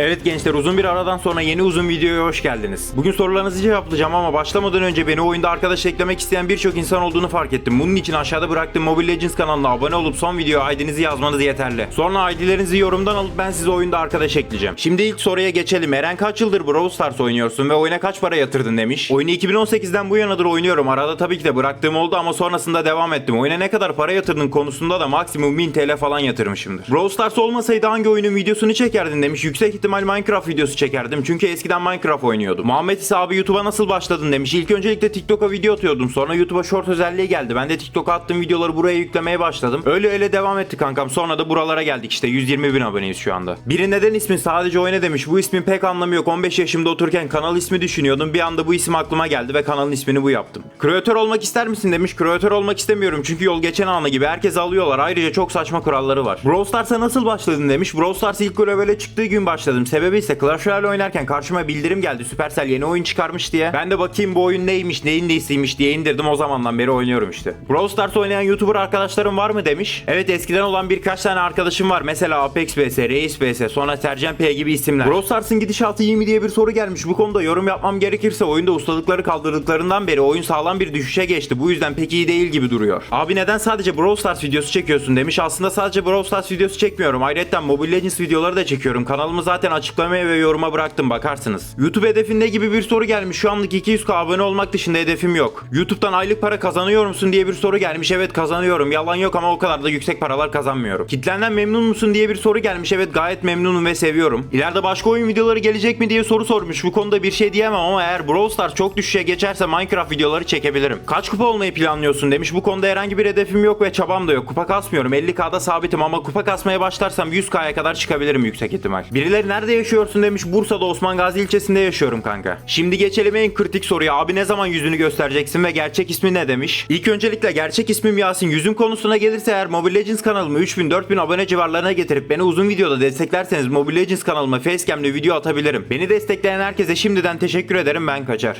Evet gençler uzun bir aradan sonra yeni uzun videoya hoş geldiniz. Bugün sorularınızı cevaplayacağım ama başlamadan önce beni oyunda arkadaş eklemek isteyen birçok insan olduğunu fark ettim. Bunun için aşağıda bıraktığım Mobile Legends kanalına abone olup son videoya ID'nizi yazmanız yeterli. Sonra ID'lerinizi yorumdan alıp ben size oyunda arkadaş ekleyeceğim. Şimdi ilk soruya geçelim. Eren kaç yıldır Brawl Stars oynuyorsun ve oyuna kaç para yatırdın demiş. Oyunu 2018'den bu yanadır oynuyorum. Arada tabii ki de bıraktığım oldu ama sonrasında devam ettim. Oyuna ne kadar para yatırdın konusunda da maksimum 1000 TL falan yatırmışımdır. Brawl Stars olmasaydı hangi oyunun videosunu çekerdin demiş. Yüksek ihtimal Minecraft videosu çekerdim. Çünkü eskiden Minecraft oynuyordum. Muhammed ise abi YouTube'a nasıl başladın demiş. İlk öncelikle TikTok'a video atıyordum. Sonra YouTube'a short özelliği geldi. Ben de TikTok'a attığım videoları buraya yüklemeye başladım. Öyle öyle devam etti kankam. Sonra da buralara geldik işte. 120 bin aboneyiz şu anda. Biri neden ismin sadece oyna demiş. Bu ismin pek anlamı yok. 15 yaşımda otururken kanal ismi düşünüyordum. Bir anda bu isim aklıma geldi ve kanalın ismini bu yaptım. Kreatör olmak ister misin demiş. Kreatör olmak istemiyorum. Çünkü yol geçen anı gibi herkes alıyorlar. Ayrıca çok saçma kuralları var. Brawl Stars'a nasıl başladın demiş. Brawl Stars ilk globale çıktığı gün başladım. Sebebi ise Clash Royale oynarken karşıma bildirim geldi. Supercell yeni oyun çıkarmış diye. Ben de bakayım bu oyun neymiş, neyin nesiymiş diye indirdim. O zamandan beri oynuyorum işte. Brawl Stars oynayan YouTuber arkadaşlarım var mı demiş. Evet eskiden olan birkaç tane arkadaşım var. Mesela Apex vs, Reis vs, sonra Sercan P gibi isimler. Brawl Stars'ın gidişatı iyi mi diye bir soru gelmiş. Bu konuda yorum yapmam gerekirse oyunda ustalıkları kaldırdıklarından beri oyun sağlam bir düşüşe geçti. Bu yüzden pek iyi değil gibi duruyor. Abi neden sadece Brawl Stars videosu çekiyorsun demiş. Aslında sadece Brawl Stars videosu çekmiyorum. Ayrıca Mobile Legends videoları da çekiyorum. Kanalımı zaten açıklamaya ve yoruma bıraktım bakarsınız. YouTube hedefin ne gibi bir soru gelmiş. Şu anlık 200k abone olmak dışında hedefim yok. YouTube'dan aylık para kazanıyor musun diye bir soru gelmiş. Evet kazanıyorum. Yalan yok ama o kadar da yüksek paralar kazanmıyorum. Kitlenden memnun musun diye bir soru gelmiş. Evet gayet memnunum ve seviyorum. İleride başka oyun videoları gelecek mi diye soru sormuş. Bu konuda bir şey diyemem ama eğer Brawl Stars çok düşüşe geçerse Minecraft videoları çekebilirim. Kaç kupa olmayı planlıyorsun demiş. Bu konuda herhangi bir hedefim yok ve çabam da yok. Kupa kasmıyorum. 50k'da sabitim ama kupa kasmaya başlarsam 100k'ya kadar çıkabilirim yüksek ihtimal. Birileri nerede yaşıyorsun demiş. Bursa'da Osman Gazi ilçesinde yaşıyorum kanka. Şimdi geçelim en kritik soruya. Abi ne zaman yüzünü göstereceksin ve gerçek ismi ne demiş? İlk öncelikle gerçek ismim Yasin. Yüzüm konusuna gelirse eğer Mobile Legends kanalımı 3000-4000 abone civarlarına getirip beni uzun videoda desteklerseniz Mobile Legends kanalıma facecam'le video atabilirim. Beni destekleyen herkese şimdiden teşekkür ederim ben kaçar.